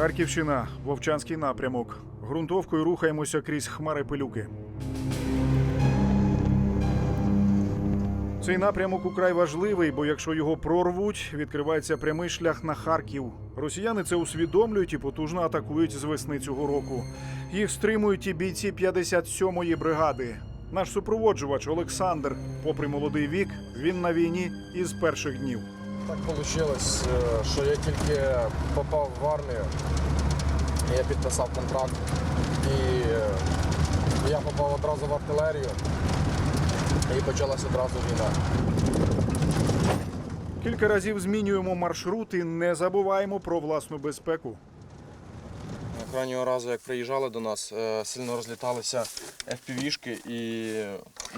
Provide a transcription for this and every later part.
Харківщина, Вовчанський напрямок. Грунтовкою рухаємося крізь хмари пилюки. Цей напрямок украй важливий, бо якщо його прорвуть, відкривається прямий шлях на Харків. Росіяни це усвідомлюють і потужно атакують з весни цього року. Їх стримують і бійці 57-ї бригади. Наш супроводжувач Олександр, попри молодий вік, він на війні із перших днів. Так вийшло, що я тільки попав в армію, я підписав контракт і е, я попав одразу в артилерію і почалася одразу війна. Кілька разів змінюємо маршрут і не забуваємо про власну безпеку. Крайнього разу, як приїжджали до нас, е, сильно розліталися FPV-шки і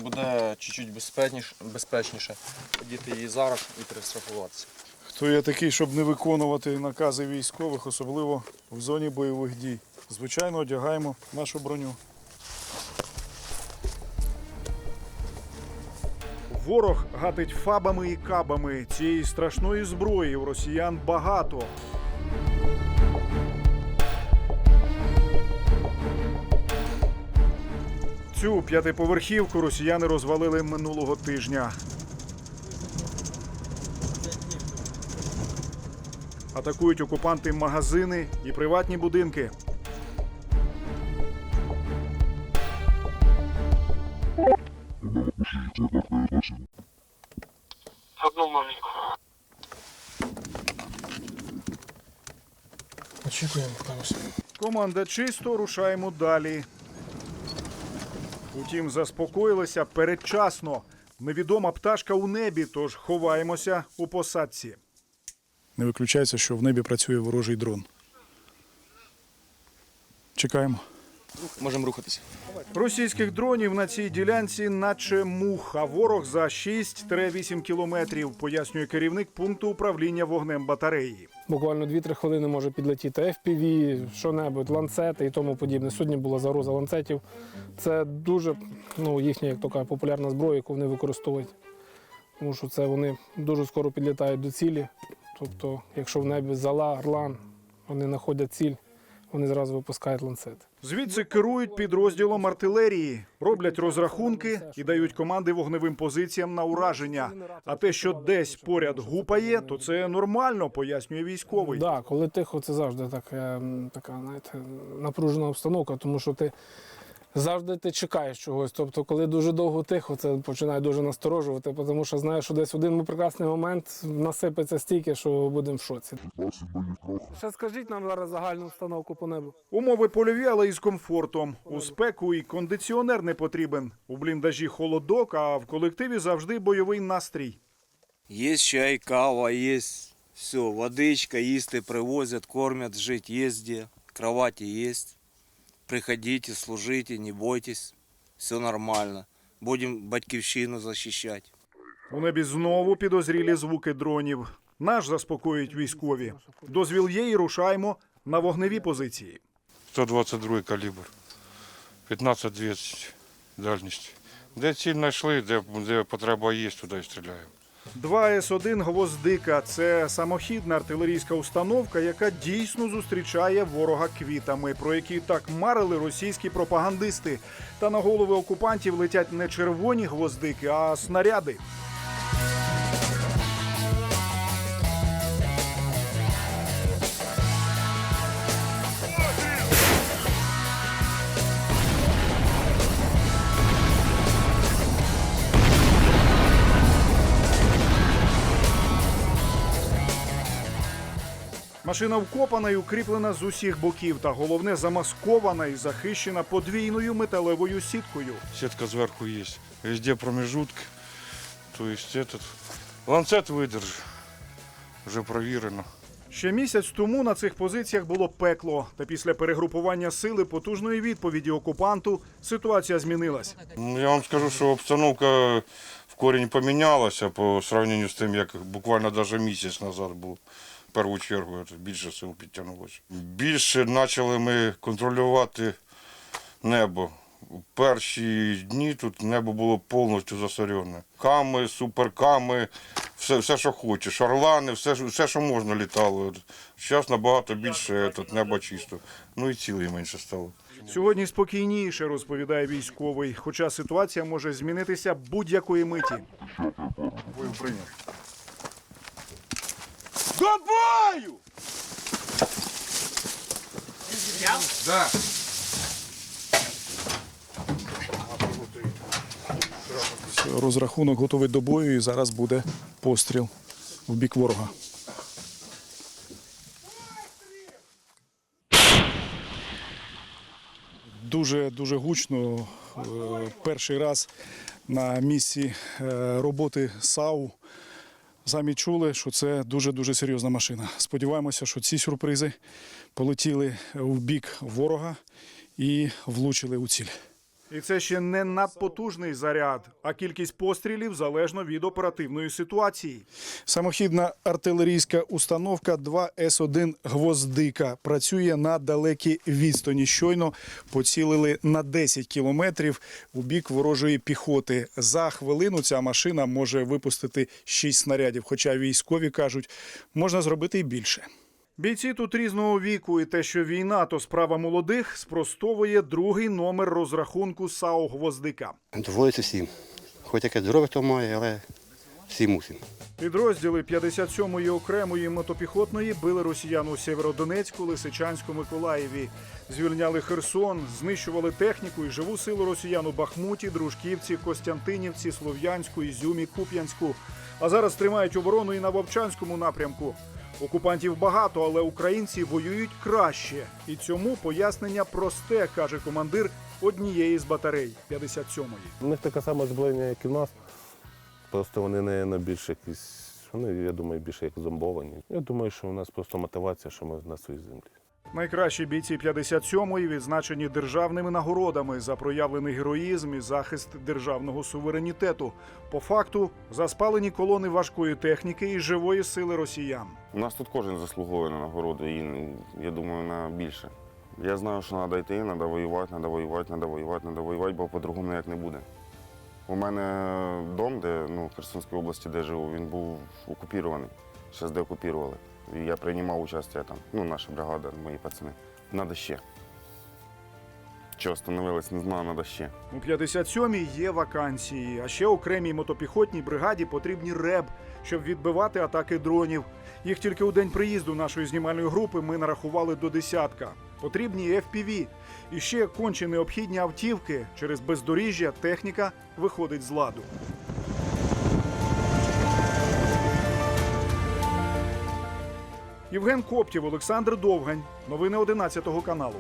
буде чуть-чуть безпечніше, безпечніше подіти її зараз і перестрахуватися. Хто я такий, щоб не виконувати накази військових, особливо в зоні бойових дій? Звичайно, одягаємо нашу броню. Ворог гатить фабами і кабами. Цієї страшної зброї у росіян багато. Цю п'ятиповерхівку росіяни розвалили минулого тижня. Атакують окупанти магазини і приватні будинки. Очікуємо, покажемо. Команда чисто рушаємо далі. Утім, заспокоїлися передчасно. Невідома пташка у небі, тож ховаємося у посадці. Не виключається, що в небі працює ворожий дрон. Чекаємо. Можемо рухатися. Російських дронів на цій ділянці, наче мух, а ворог за 6-8 кілометрів, пояснює керівник пункту управління вогнем батареї. Буквально 2-3 хвилини може підлетіти FPV, що-небудь, ланцети і тому подібне. Сьогодні була загроза ланцетів. Це дуже ну, їхня, як то кажуть, популярна зброя, яку вони використовують. Тому що це вони дуже скоро підлітають до цілі. Тобто, якщо в небі зала, орлан, вони знаходять ціль, вони зразу випускають ланцет. Звідси керують підрозділом артилерії, роблять розрахунки і дають команди вогневим позиціям на ураження. А те, що десь поряд гупає, то це нормально, пояснює військовий. Так, да, коли тихо, це завжди так, ем, така знаєте, напружена обстановка, тому що ти завжди ти чекаєш чогось. Тобто, коли дуже довго тихо, це починає дуже насторожувати, тому що знаєш, що десь один прекрасний момент насипеться стільки, що будемо в шоці. Ще скажіть нам зараз загальну установку по небу. Умови польові, але із комфортом. У спеку і кондиціонер не потрібен. У бліндажі холодок, а в колективі завжди бойовий настрій. Есть чай, кава, есть все, водичка, їсти привозят, кормят, жить есть где, кровати есть. Приходите, служите, не бойтесь, все нормально. Будем батьківщину защищать. У небі знову підозрілі звуки дронів. Наш заспокоюють військові. Дозвіл є і рушаємо на вогневі позиції. 122 калібр, 15-200 дальність. Де ціль знайшли, де, де потреба є, туди і стріляємо. 2 С1 «Гвоздика» – це самохідна артилерійська установка, яка дійсно зустрічає ворога квітами, про які так марили російські пропагандисти. Та на голови окупантів летять не червоні гвоздики, а снаряди. Машина вкопана і укріплена з усіх боків, та головне замаскована і захищена подвійною металевою сіткою. Сітка зверху є. Везде промежутки. То есть этот ланцет видержи. Вже провірено. Ще місяць тому на цих позиціях було пекло. Та після перегрупування сили потужної відповіді окупанту ситуація змінилась. Я вам скажу, що обстановка в корінь помінялася по сравненню з тим, як буквально навіть місяць назад був. В першу чергу більше сил підтягнулося. Більше почали ми контролювати небо. У перші дні тут небо було повністю засорьоне. Ками, суперками, все, все що хочеш. Орлани, все, все, що можна літало. Зараз набагато більше тут, неба чисто. Ну і цілий менше стало. Сьогодні спокійніше, розповідає військовий, хоча ситуація може змінитися будь-якої миті. Бою! Да. Розрахунок готовий до бою і зараз буде постріл в бік ворога. Дуже дуже гучно. Е, Перший раз на місці е, роботи САУ самі чули, що це дуже дуже серйозна машина. Сподіваємося, що ці сюрпризи полетіли в бік ворога і влучили у ціль. І це ще не надпотужний заряд, а кількість пострілів залежно від оперативної ситуації. Самохідна артилерійська установка 2С1 Гвоздика працює на далекій відстані. Щойно поцілили на 10 кілометрів у бік ворожої піхоти. За хвилину ця машина може випустити 6 снарядів. Хоча військові кажуть, можна зробити і більше. Бійці тут різного віку, і те, що війна то справа молодих, спростовує другий номер розрахунку САУ Гвоздика. Доводиться всім. Хоч яке здоров'я хто має, але всі мусимо. Підрозділи 57-ї окремої мотопіхотної били росіян у Сєвєродонецьку, Лисичанську, Миколаєві. Звільняли Херсон, знищували техніку і живу силу росіян у Бахмуті, Дружківці, Костянтинівці, Слов'янську, Ізюмі, Куп'янську. А зараз тримають оборону і на Вовчанському напрямку. Окупантів багато, але українці воюють краще. І цьому пояснення просте, каже командир однієї з батарей 57-ї. У них таке саме озброєння, як і в нас. Просто вони не на більш якісь, вони, я думаю, більше як зомбовані. Я думаю, що у нас просто мотивація, що ми на своїй землі. Найкращі бійці 57-ї відзначені державними нагородами за проявлений героїзм і захист державного суверенітету. По факту за спалені колони важкої техніки і живої сили росіян. У нас тут кожен заслуговує на нагороду, і я думаю, на більше. Я знаю, що треба йти, треба воювати, треба воювати, треба воювати, треба воювати, бо по-другому ніяк не буде. У мене дом, де ну, в Херсонській області, де живу, він був окупірований. Зараз деокупірували. Я приймав участь там, ну, наша бригада, мої пацани. Надо ще. Чого остановились, не знаю, треба ще. У 57-й є вакансії, а ще окремій мотопіхотній бригаді потрібні РЕБ, щоб відбивати атаки дронів. Їх тільки у день приїзду нашої знімальної групи ми нарахували до десятка. Потрібні FPV. І ще конче необхідні автівки. Через бездоріжжя техніка виходить з ладу. Євген Коптів, Олександр Довгань. Новини 11 каналу.